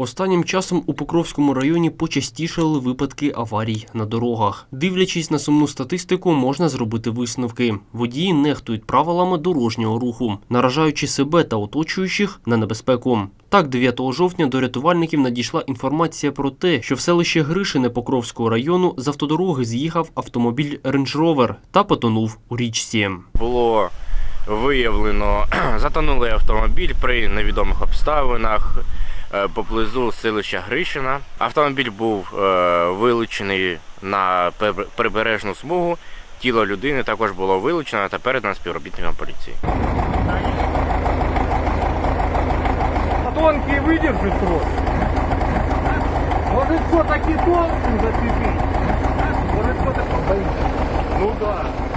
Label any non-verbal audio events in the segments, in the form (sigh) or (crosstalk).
Останнім часом у Покровському районі почастішали випадки аварій на дорогах. Дивлячись на сумну статистику, можна зробити висновки. Водії нехтують правилами дорожнього руху, наражаючи себе та оточуючих на небезпеку. Так, 9 жовтня до рятувальників надійшла інформація про те, що в селище Гришине Покровського району з автодороги з'їхав автомобіль Range Rover та потонув у річці. було виявлено (clears throat) затонулий автомобіль при невідомих обставинах поблизу селища Грищина. Автомобіль був е, вилучений на прибережну смугу. Тіло людини також було вилучено та передано співробітникам поліції. А тонкий выдержит трос. Может все-таки толстым зацепить? Может все-таки боится? Ну да.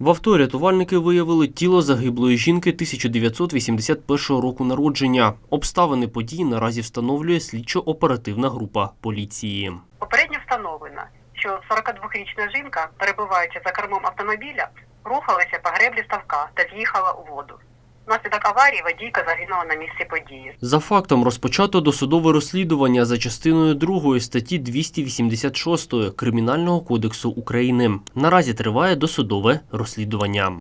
В авто рятувальники виявили тіло загиблої жінки 1981 року народження. Обставини події наразі встановлює слідчо-оперативна група поліції. Попередньо встановлено, що 42-річна жінка, перебуваючи за кермом автомобіля, рухалася по греблі ставка та з'їхала у воду. Внаслідок аварії водійка загинула на місці події. За фактом розпочато досудове розслідування за частиною 2 статті 286 Кримінального кодексу України. Наразі триває досудове розслідування.